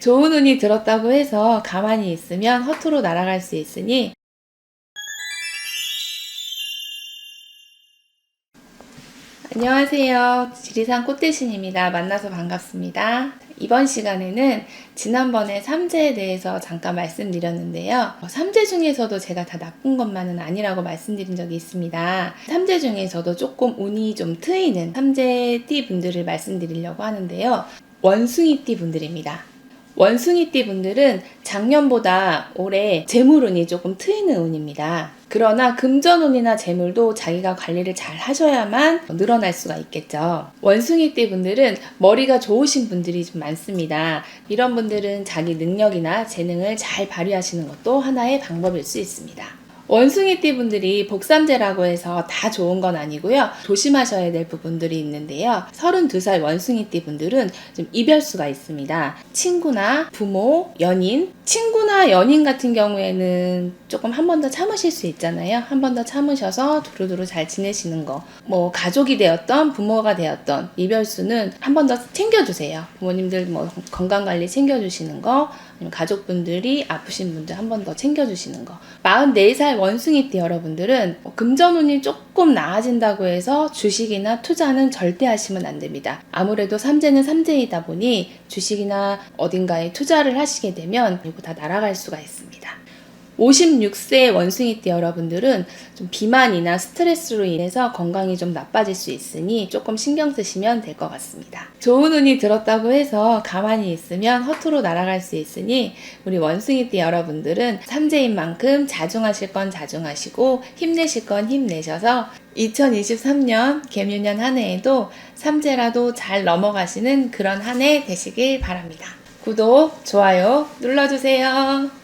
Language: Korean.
좋은 운이 들었다고 해서 가만히 있으면 허투루 날아갈 수 있으니 안녕하세요. 지리산 꽃대신입니다. 만나서 반갑습니다. 이번 시간에는 지난번에 삼재에 대해서 잠깐 말씀드렸는데요. 어, 삼재 중에서도 제가 다 나쁜 것만은 아니라고 말씀드린 적이 있습니다. 삼재 중에서도 조금 운이 좀 트이는 삼재띠 분들을 말씀드리려고 하는데요. 원숭이띠 분들입니다. 원숭이띠 분들은 작년보다 올해 재물운이 조금 트이는 운입니다. 그러나 금전운이나 재물도 자기가 관리를 잘 하셔야만 늘어날 수가 있겠죠. 원숭이띠 분들은 머리가 좋으신 분들이 좀 많습니다. 이런 분들은 자기 능력이나 재능을 잘 발휘하시는 것도 하나의 방법일 수 있습니다. 원숭이띠 분들이 복삼재라고 해서 다 좋은 건 아니고요. 조심하셔야 될 부분들이 있는데요. 32살 원숭이띠 분들은 좀 이별수가 있습니다. 친구나 부모, 연인, 친구나 연인 같은 경우에는 조금 한 번 더 참으실 수 있잖아요. 한 번 더 참으셔서 두루두루 잘 지내시는 거. 뭐 가족이 되었던 부모가 되었던 이별수는 한 번 더 챙겨주세요. 부모님들 뭐 건강 관리 챙겨주시는 거, 가족분들이 아프신 분들 한 번 더 챙겨주시는 거. 44살 원숭이띠 여러분들은 뭐 금전운이 조금 나아진다고 해서 주식이나 투자는 절대 하시면 안 됩니다. 아무래도 삼재는 삼재이다 보니 주식이나 어딘가에 투자를 하시게 되면 이거 다 날아갈 수가 있습니다. 56세 원숭이띠 여러분들은 좀 비만이나 스트레스로 인해서 건강이 좀 나빠질 수 있으니 조금 신경 쓰시면 될 것 같습니다. 좋은 운이 들었다고 해서 가만히 있으면 허투루 날아갈 수 있으니 우리 원숭이띠 여러분들은 삼재인 만큼 자중하실 건 자중하시고 힘내실 건 힘내셔서 2023년 개묘년 한 해에도 삼재라도 잘 넘어가시는 그런 한 해 되시길 바랍니다. 구독, 좋아요 눌러주세요.